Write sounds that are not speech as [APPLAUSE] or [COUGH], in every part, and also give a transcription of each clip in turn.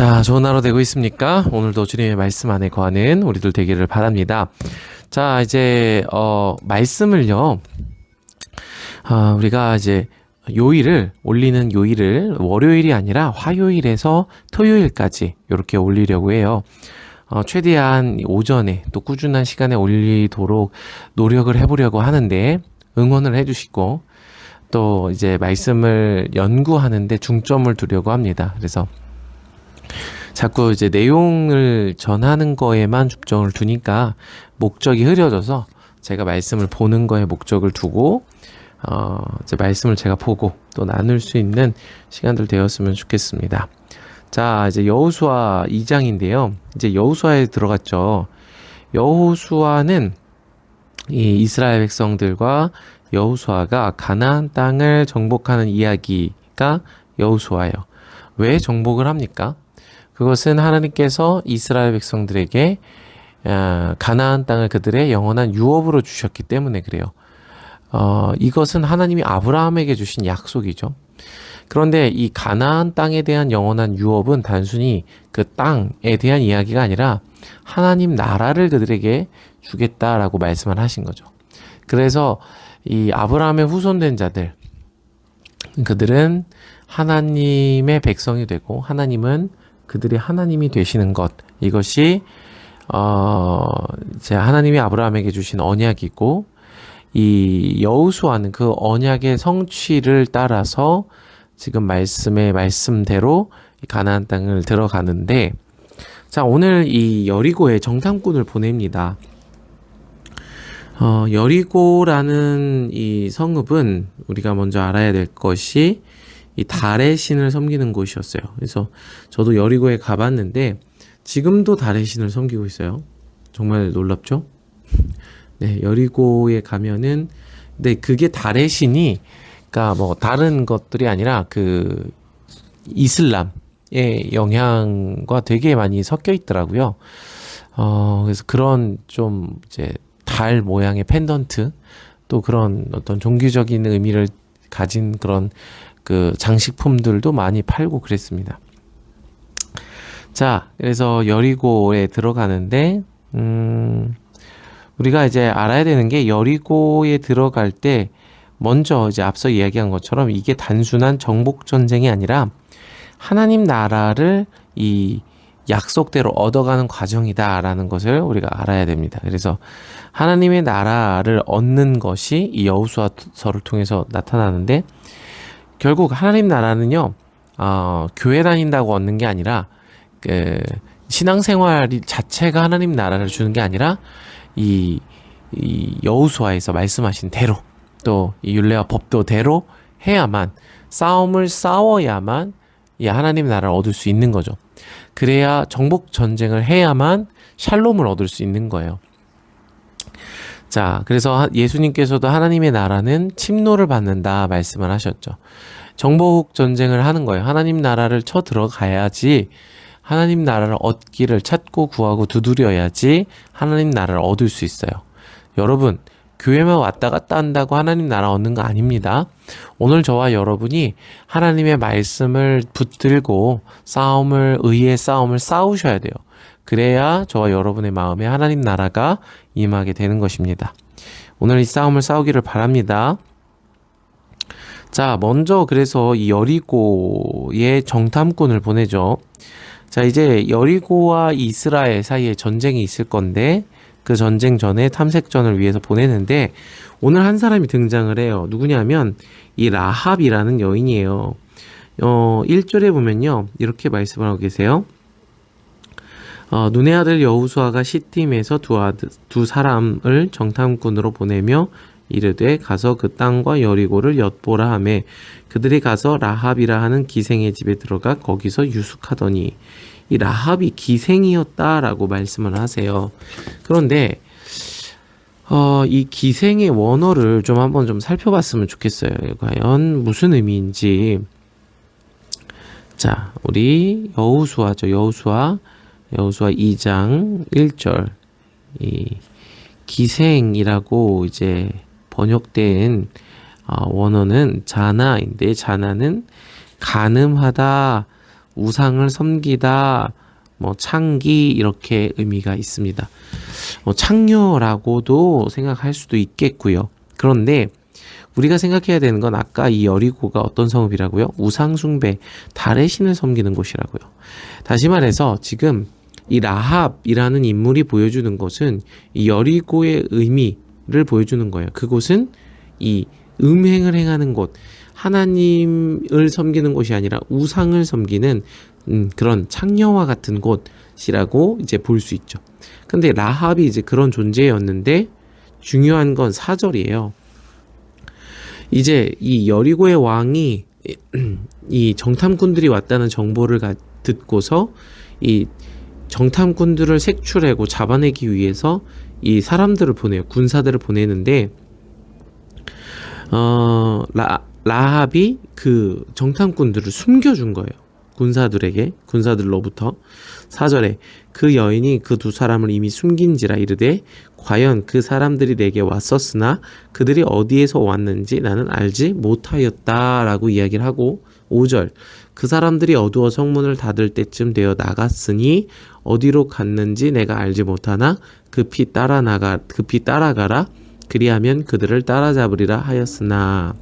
자, 좋은 하루 되고 있습니까? 오늘도 주님의 말씀 안에 거하는 우리들 되기를 바랍니다. 자, 이제, 어, 말씀을요, 아, 우리가 이제 요일을, 올리는 요일을 월요일이 아니라 화요일에서 토요일까지 이렇게 올리려고 해요. 어, 최대한 오전에 또 꾸준한 시간에 올리도록 노력을 해보려고 하는데 응원을 해주시고 또 이제 말씀을 연구하는데 중점을 두려고 합니다. 그래서 자꾸 이제 내용을 전하는 거에만 중점을 두니까 목적이 흐려져서 제가 말씀을 보는 거에 목적을 두고 어 이제 말씀을 제가 보고 또 나눌 수 있는 시간들 되었으면 좋겠습니다. 자, 이제 여호수아 2장인데요. 이제 여호수아에 들어갔죠. 여호수아는 이 이스라엘 백성들과 여호수아가 가나안 땅을 정복하는 이야기가 여호수아예요. 왜 정복을 합니까? 그것은 하나님께서 이스라엘 백성들에게 아, 가나안 땅을 그들의 영원한 유업으로 주셨기 때문에 그래요. 어, 이것은 하나님이 아브라함에게 주신 약속이죠. 그런데 이 가나안 땅에 대한 영원한 유업은 단순히 그 땅에 대한 이야기가 아니라 하나님 나라를 그들에게 주겠다라고 말씀을 하신 거죠. 그래서 이 아브라함의 후손된 자들 그들은 하나님의 백성이 되고 하나님은 그들이 하나님이 되시는 것 이것이 어 이제 하나님이 아브라함에게 주신 언약이고 이 여우수아는 그 언약의 성취를 따라서 지금 말씀의 말씀대로 가나안 땅을 들어가는데 자 오늘 이 여리고에 정탐꾼을 보냅니다. 어, 여리고라는 이 성읍은 우리가 먼저 알아야 될 것이 이 달의 신을 섬기는 곳이었어요. 그래서 저도 여리고에 가봤는데 지금도 달의 신을 섬기고 있어요. 정말 놀랍죠? [LAUGHS] 네, 여리고에 가면은 근데 그게 달의 신이 그러니까 뭐 다른 것들이 아니라 그 이슬람의 영향과 되게 많이 섞여 있더라고요. 어, 그래서 그런 좀 이제 달 모양의 펜던트 또 그런 어떤 종교적인 의미를 가진 그런 그 장식품들도 많이 팔고 그랬습니다. 자, 그래서 여리고에 들어가는데 음 우리가 이제 알아야 되는 게 여리고에 들어갈 때 먼저 이제 앞서 이야기한 것처럼 이게 단순한 정복 전쟁이 아니라 하나님 나라를 이 약속대로 얻어가는 과정이다라는 것을 우리가 알아야 됩니다. 그래서 하나님의 나라를 얻는 것이 이 여호수아서를 통해서 나타나는데 결국 하나님 나라는요, 어, 교회 다닌다고 얻는 게 아니라 그 신앙생활 자체가 하나님 나라를 주는 게 아니라 이, 이 여호수아에서 말씀하신 대로 또 이 율례와 법도대로 해야만 싸움을 싸워야만 이 하나님 나라를 얻을 수 있는 거죠. 그래야 정복 전쟁을 해야만 샬롬을 얻을 수 있는 거예요. 자, 그래서 예수님께서도 하나님의 나라는 침노를 받는다 말씀을 하셨죠. 정복 전쟁을 하는 거예요. 하나님 나라를 쳐 들어가야지 하나님 나라를 얻기를 찾고 구하고 두드려야지 하나님 나라를 얻을 수 있어요. 여러분, 교회만 왔다 갔다 한다고 하나님 나라 얻는 거 아닙니다. 오늘 저와 여러분이 하나님의 말씀을 붙들고 싸움을, 의의 싸움을 싸우셔야 돼요. 그래야 저와 여러분의 마음에 하나님 나라가 임하게 되는 것입니다. 오늘 이 싸움을 싸우기를 바랍니다. 자, 먼저 그래서 이 여리고의 정탐꾼을 보내죠. 자, 이제 여리고와 이스라엘 사이에 전쟁이 있을 건데 그 전쟁 전에 탐색전을 위해서 보내는데 오늘 한 사람이 등장을 해요. 누구냐면 이 라합이라는 여인이에요. 어, 1절에 보면요. 이렇게 말씀을 하고 계세요. 어, 눈의 아들 여우수아가 시팀에서 두, 아들, 두 사람을 정탐꾼으로 보내며 이르되 가서 그 땅과 여리고를 엿보라 하매 그들이 가서 라합이라 하는 기생의 집에 들어가 거기서 유숙하더니 이 라합이 기생이었다라고 말씀을 하세요. 그런데 어, 이 기생의 원어를 좀 한번 좀 살펴봤으면 좋겠어요. 과연 무슨 의미인지. 자, 우리 여우수아죠. 여우수아. 여우수아 2장 1절. 이 기생이라고 이제 번역된 어, 원어는 자나인데 자나는 가늠하다 우상을 섬기다, 뭐 창기 이렇게 의미가 있습니다. 뭐 창녀라고도 생각할 수도 있겠고요. 그런데 우리가 생각해야 되는 건 아까 이 여리고가 어떤 성읍이라고요? 우상숭배, 달의 신을 섬기는 곳이라고요. 다시 말해서 지금 이 라합이라는 인물이 보여주는 것은 이 여리고의 의미를 보여주는 거예요. 그곳은 이 음행을 행하는 곳, 하나님을 섬기는 곳이 아니라 우상을 섬기는 음, 그런 창녀와 같은 곳이라고 이제 볼 수 있죠. 근데 라합이 이제 그런 존재였는데 중요한 건 사절이에요. 이제 이 여리고의 왕이 [CLEARS THROAT] 이 정탐꾼들이 왔다는 정보를 가- 듣고서 이 정탐꾼들을 색출하고 잡아내기 위해서 이 사람들을 보내요. 군사들을 보내는데 어 라, 라합이 그 정탐꾼들을 숨겨준 거예요. 군사들에게 군사들로부터 사절에 그 여인이 그 두 사람을 이미 숨긴지라 이르되 과연 그 사람들이 내게 왔었으나 그들이 어디에서 왔는지 나는 알지 못하였다라고 이야기를 하고 5절 그 사람들이 어두워 성문을 닫을 때쯤 되어 나갔으니 어디로 갔는지 내가 알지 못하나 급히 따라 나가 급히 따라가라 그리하면 그들을 따라잡으리라 하였으나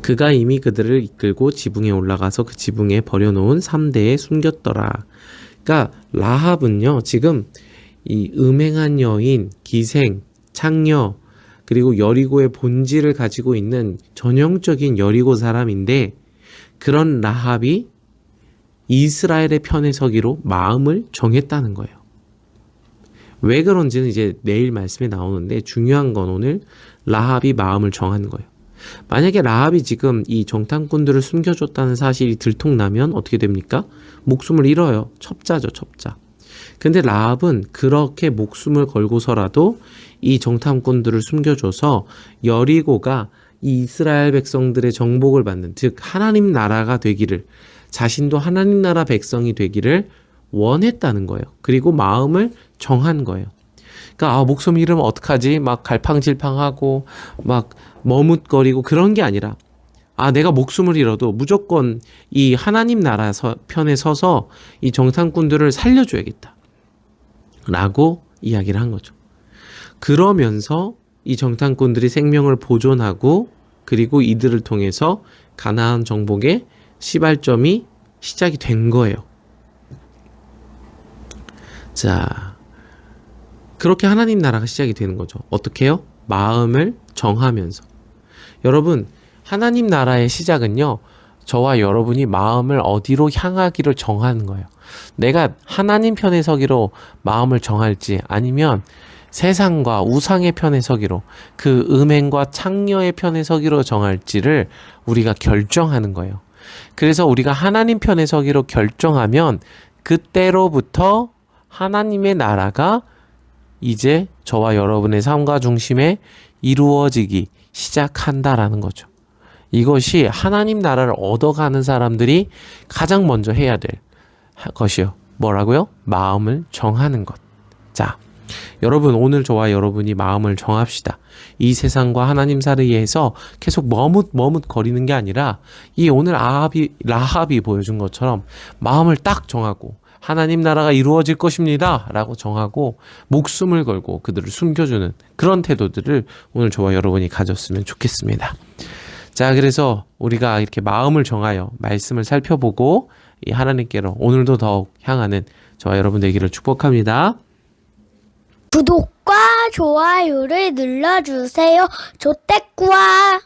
그가 이미 그들을 이끌고 지붕에 올라가서 그 지붕에 버려놓은 3대에 숨겼더라. 그러니까 라합은요 지금 이 음행한 여인, 기생, 창녀 그리고 여리고의 본질을 가지고 있는 전형적인 여리고 사람인데 그런 라합이 이스라엘의 편에 서기로 마음을 정했다는 거예요. 왜 그런지는 이제 내일 말씀에 나오는데 중요한 건 오늘 라합이 마음을 정한 거예요. 만약에 라합이 지금 이 정탐꾼들을 숨겨줬다는 사실이 들통나면 어떻게 됩니까? 목숨을 잃어요. 첩자죠, 첩자. 근데 라합은 그렇게 목숨을 걸고서라도 이 정탐꾼들을 숨겨줘서 여리고가 이 이스라엘 백성들의 정복을 받는 즉 하나님 나라가 되기를 자신도 하나님 나라 백성이 되기를 원했다는 거예요. 그리고 마음을 정한 거예요. 그러니까 아, 목숨 잃으면 어떡하지? 막 갈팡질팡하고 막 머뭇거리고 그런 게 아니라 아 내가 목숨을 잃어도 무조건 이 하나님 나라 서, 편에 서서 이 정탐꾼들을 살려줘야겠다. 라고 이야기를 한 거죠. 그러면서 이 정탐꾼들이 생명을 보존하고 그리고 이들을 통해서 가나안 정복의 시발점이 시작이 된 거예요. 자, 그렇게 하나님 나라가 시작이 되는 거죠. 어떻게요? 마음을 정하면서. 여러분, 하나님 나라의 시작은요, 저와 여러분이 마음을 어디로 향하기를 정하는 거예요. 내가 하나님 편에 서기로 마음을 정할지 아니면 세상과 우상의 편에 서기로 그 음행과 창녀의 편에 서기로 정할지를 우리가 결정하는 거예요. 그래서 우리가 하나님 편에 서기로 결정하면 그때로부터 하나님의 나라가 이제 저와 여러분의 삶과 중심에 이루어지기 시작한다라는 거죠. 이것이 하나님 나라를 얻어가는 사람들이 가장 먼저 해야 될 것이요. 뭐라고요? 마음을 정하는 것. 자, 여러분 오늘 저와 여러분이 마음을 정합시다. 이 세상과 하나님 사이에서 계속 머뭇 머뭇 거리는 게 아니라 이 오늘 아합이 라합이 보여준 것처럼 마음을 딱 정하고 하나님 나라가 이루어질 것입니다 라고 정하고 목숨을 걸고 그들을 숨겨주는 그런 태도들을 오늘 저와 여러분이 가졌으면 좋겠습니다. 자, 그래서 우리가 이렇게 마음을 정하여 말씀을 살펴보고 이 하나님께로 오늘도 더욱 향하는 저와 여러분 되기를 축복합니다. 구독과 좋아요를 눌러주세요. 조태꾸와